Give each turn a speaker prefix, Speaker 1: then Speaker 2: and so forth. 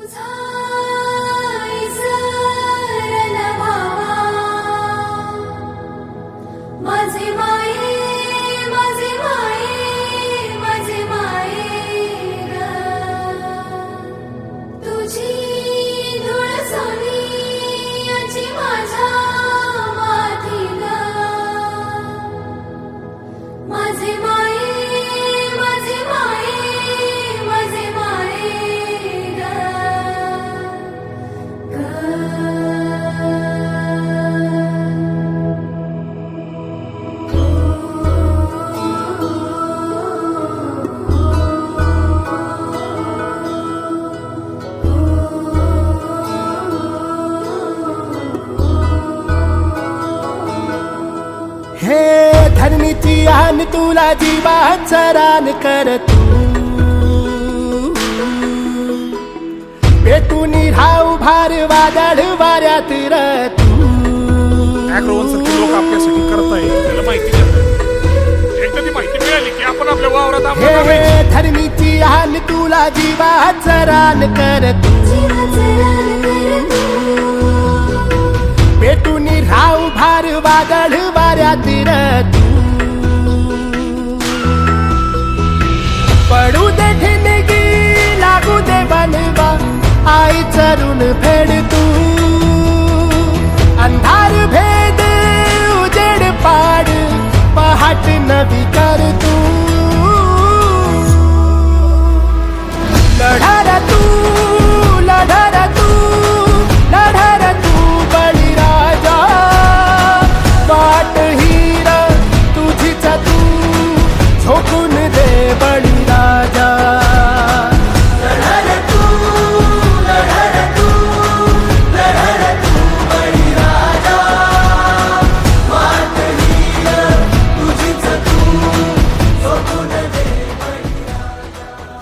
Speaker 1: तुझा
Speaker 2: हे धरणीची आन तुला जीवाचा रान कर तू राहू भार वादळ वाऱ्यात र तू
Speaker 3: अॅग्रोवनसारखे लोक आपल्यासाठी करत आहे त्याला माहिती देतात एकदा ती माहिती मिळाली की आपण आपल्या वावरात आपल्या
Speaker 2: हे
Speaker 3: लावायची.
Speaker 2: धरणीची आन तुला जीवाचा रान कर तू पेटून राहू भार वादळ वाऱ्यात तू. पडू दे ठिणगी लागू दे बनवा आई चरून फेड